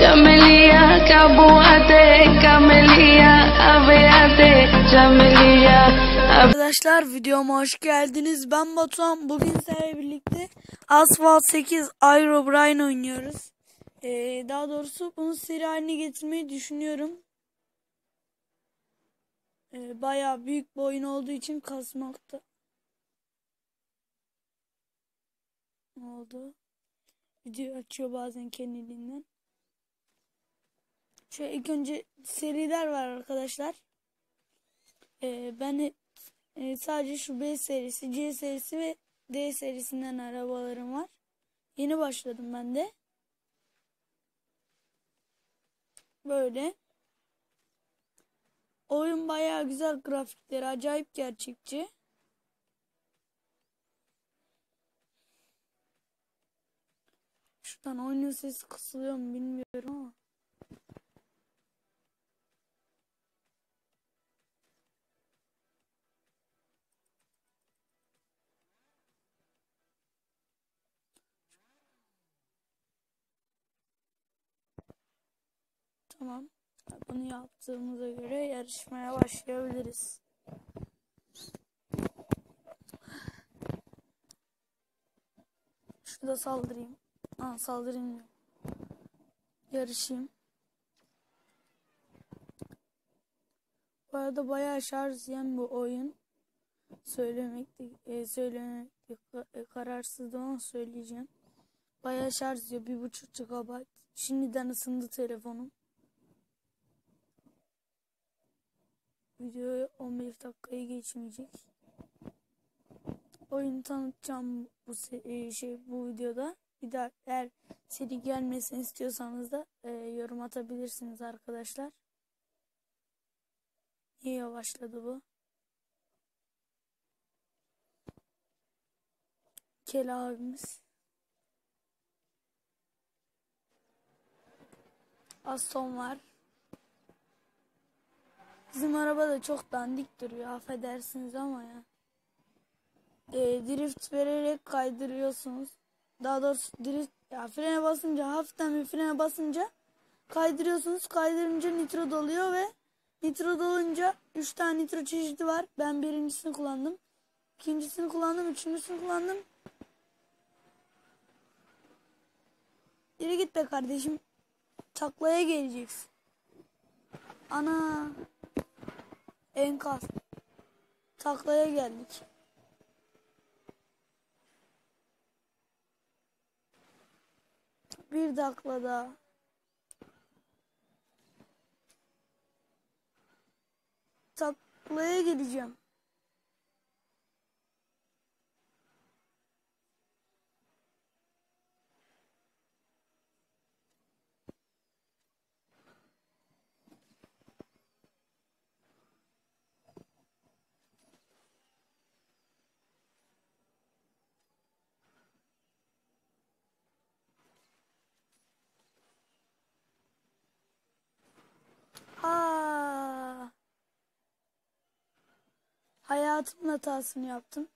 Camelia, Cabuate, Camelia, Aveate, Camelia, Arkadaşlar videoma hoş geldiniz. Ben Batuhan. Bugün sizlerle birlikte Asphalt 8 Aero oynuyoruz. Ee, daha doğrusu bunu seri haline getirmeyi düşünüyorum. Ee, bayağı büyük bir oyun olduğu için kasmakta. Ne oldu? Video açıyor bazen kendiliğinden. Şöyle ilk önce seriler var arkadaşlar. Ee, ben e, sadece şu B serisi, C serisi ve D serisinden arabalarım var. Yeni başladım ben de. Böyle. Oyun bayağı güzel grafikleri, acayip gerçekçi. Şuradan oyunun sesi kısılıyor mu bilmiyorum Tamam. Bunu yaptığımıza göre yarışmaya başlayabiliriz. Şurada saldırayım. Aa saldırayım diyorum. Yarışayım. Bu arada bayağı şarj yiyen bu oyun. Söylemekte, e, söylemekte e, kararsızdım ama söyleyeceğim. Bayağı şarj yiyor. Bir buçuk GB. Şimdiden ısındı telefonum. Video 15 dakikayı geçmeyecek. Oyunu tanıtacağım bu se- şey bu videoda. Bir daha eğer seri gelmesini istiyorsanız da e, yorum atabilirsiniz arkadaşlar. Niye yavaşladı bu? Kel abimiz. Aston var. Bizim araba da çok dandik duruyor. Affedersiniz ama ya. E, drift vererek kaydırıyorsunuz. Daha doğrusu drift ya frene basınca hafiften bir frene basınca kaydırıyorsunuz. Kaydırınca nitro doluyor ve nitro dolunca 3 tane nitro çeşidi var. Ben birincisini kullandım. ikincisini kullandım. Üçüncüsünü kullandım. Yürü git be kardeşim. Taklaya geleceksin. Ana. Enkaz. Taklaya geldik. Bir takla daha. Taklaya gideceğim. Ha. Hayatımın hatasını yaptım.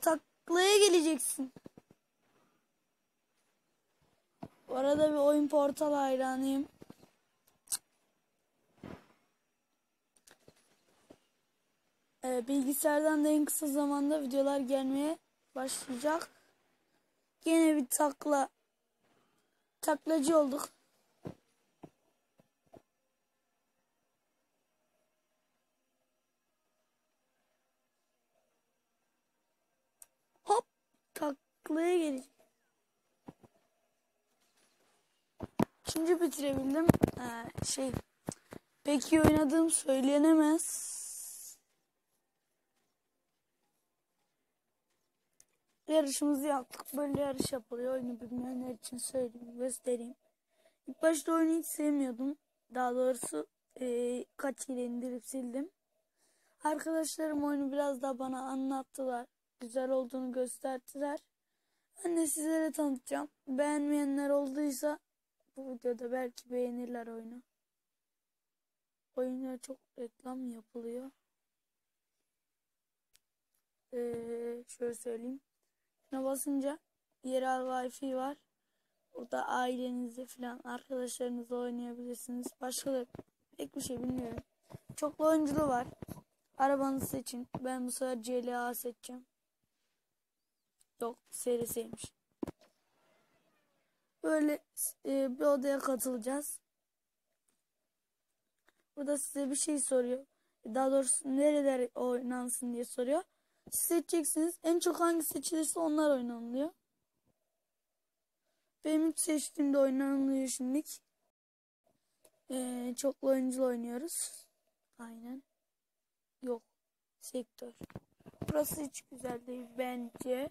Taklaya geleceksin. Bu arada bir oyun portal hayranıyım. Ee, bilgisayardan da en kısa zamanda videolar gelmeye başlayacak. Yine bir takla taklacı olduk. Taklaya gelecek. Şimdi bitirebildim. Ee, şey peki oynadığım söylenemez. Yarışımızı yaptık. Böyle yarış yapılıyor. Oyunu bilmeyenler için söyleyeyim, göstereyim. İlk başta oyunu hiç sevmiyordum. Daha doğrusu e, kaç kere indirip sildim. Arkadaşlarım oyunu biraz daha bana anlattılar. Güzel olduğunu gösterdiler. Ben de sizlere tanıtacağım. Beğenmeyenler olduysa bu videoda belki beğenirler oyunu. Oyuna çok reklam yapılıyor. Ee, şöyle söyleyeyim. Şuna basınca yerel Wi-Fi var. Burada ailenizle falan arkadaşlarınızla oynayabilirsiniz. Başka da pek bir şey bilmiyorum. Çoklu oyunculu var. Arabanızı seçin. Ben bu sefer CLA seçeceğim. Yok serisiymiş. Böyle e, bir odaya katılacağız. Burada size bir şey soruyor. Daha doğrusu nereler oynansın diye soruyor. Siz seçeceksiniz. En çok hangi seçilirse onlar oynanılıyor. Benim ilk seçtiğimde oynanılıyor şimdilik. Ee, çoklu oyunculu oynuyoruz. Aynen. Yok. Sektör. Burası hiç güzel değil bence.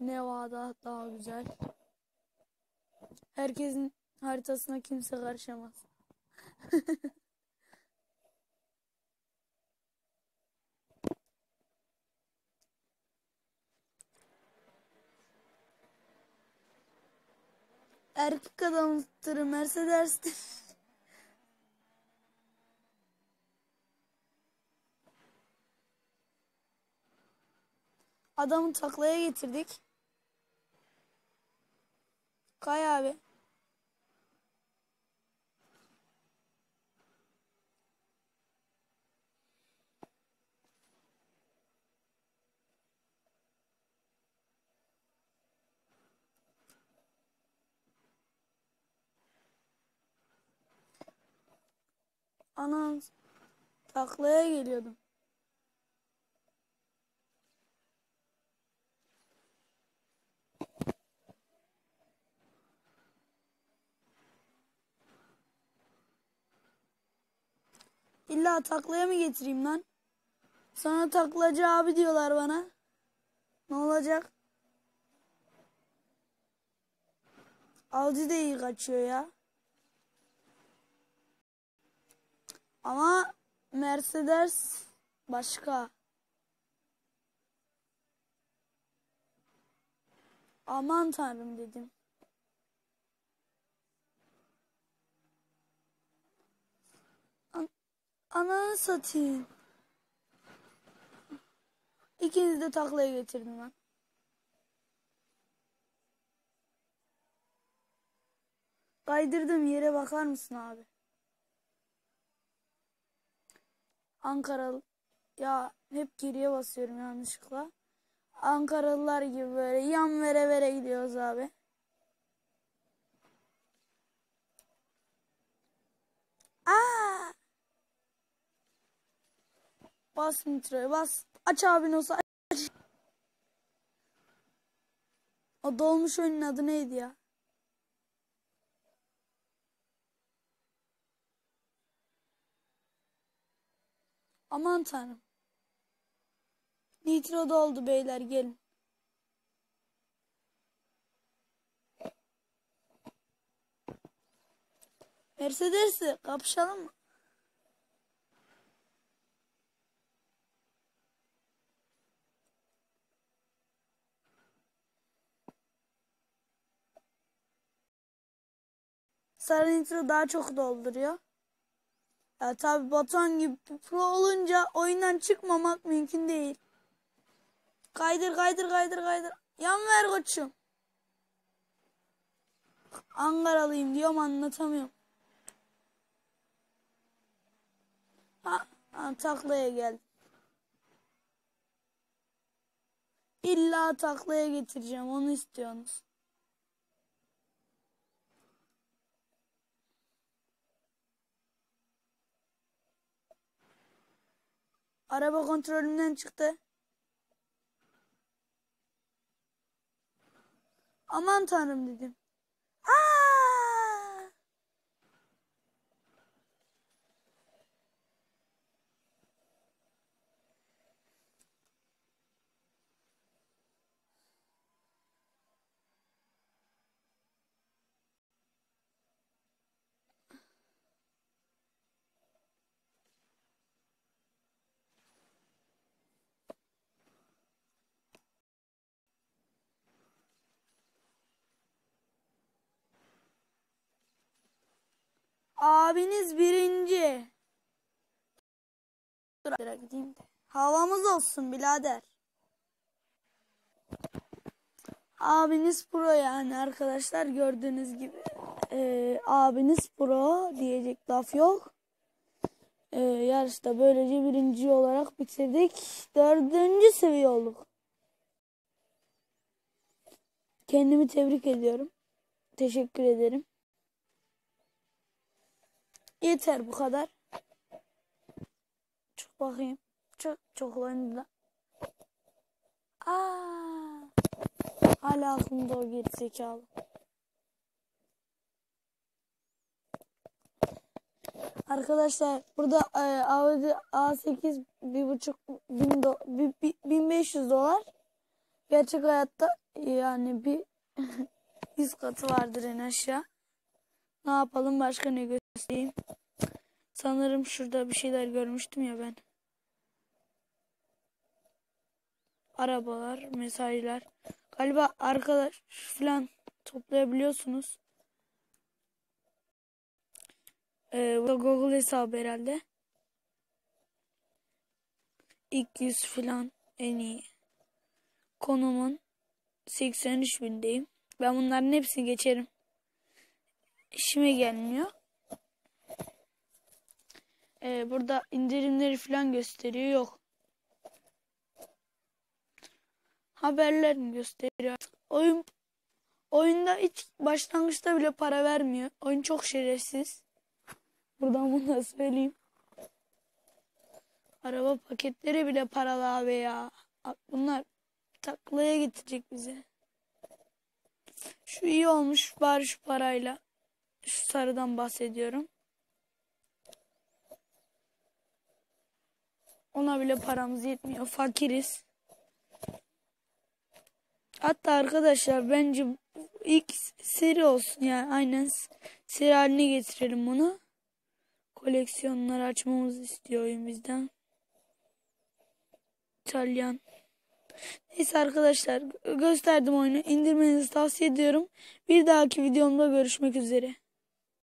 Nevada daha güzel. Herkesin haritasına kimse karışamaz. Erkek adam tırı Mercedes'ti. Adamı taklaya getirdik. Kay abi. Anam taklaya geliyordum. İlla taklaya mı getireyim lan? Sonra taklacı abi diyorlar bana. Ne olacak? Audi de iyi kaçıyor ya. Ama Mercedes başka. Aman tanrım dedim. Ananı satayım. İkinizi de taklaya getirdim ben. Kaydırdım yere bakar mısın abi? Ankaralı ya hep geriye basıyorum yanlışlıkla. Ankaralılar gibi böyle yan vere vere gidiyoruz abi. Aa! Bas nitroya bas. Aç abin olsa aç. O dolmuş oyunun adı neydi ya? Aman tanrım. Nitro doldu beyler gelin. Mercedes'i kapışalım mı? Sarı daha çok dolduruyor. Ya tabi Batuhan gibi pro olunca oyundan çıkmamak mümkün değil. Kaydır kaydır kaydır kaydır. Yan ver koçum. Ankaralıyım diyorum anlatamıyorum. Ha, ha taklaya geldim. İlla taklaya getireceğim onu istiyorsunuz. Araba kontrolümden çıktı. Aman tanrım dedim. Aa! Abiniz birinci. Dur gideyim de. Havamız olsun birader. Abiniz pro yani arkadaşlar gördüğünüz gibi. Ee, abiniz pro diyecek laf yok. Ee, yarışta böylece birinci olarak bitirdik. Dördüncü seviye olduk. Kendimi tebrik ediyorum. Teşekkür ederim. Yeter bu kadar. Çok bakayım. Çok çok oyunda. Aa, hala aklımda o geri zekalı. Arkadaşlar burada e, Audi A8 bir buçuk bin do, bi- bi- 1500 dolar. Gerçek hayatta yani bir 100 katı vardır en aşağı. Ne yapalım başka ne göstereyim? Sanırım şurada bir şeyler görmüştüm ya ben. Arabalar, mesailer. Galiba arkadaş falan toplayabiliyorsunuz. Ee, bu da Google hesabı herhalde. İlk yüz falan en iyi. Konumun 83 bindeyim. Ben bunların hepsini geçerim. İşime gelmiyor. Ee, burada indirimleri falan gösteriyor. Yok. Haberlerini gösteriyor. Oyun oyunda hiç başlangıçta bile para vermiyor. Oyun çok şerefsiz. Buradan bunu da söyleyeyim. Araba paketleri bile paralı abi ya. Bunlar taklaya getirecek bizi. Şu iyi olmuş bari şu parayla. Şu sarıdan bahsediyorum. Ona bile paramız yetmiyor. Fakiriz. Hatta arkadaşlar bence ilk seri olsun yani aynen seri haline getirelim bunu. Koleksiyonları açmamızı istiyor oyun bizden. İtalyan. Neyse arkadaşlar gösterdim oyunu. İndirmenizi tavsiye ediyorum. Bir dahaki videomda görüşmek üzere.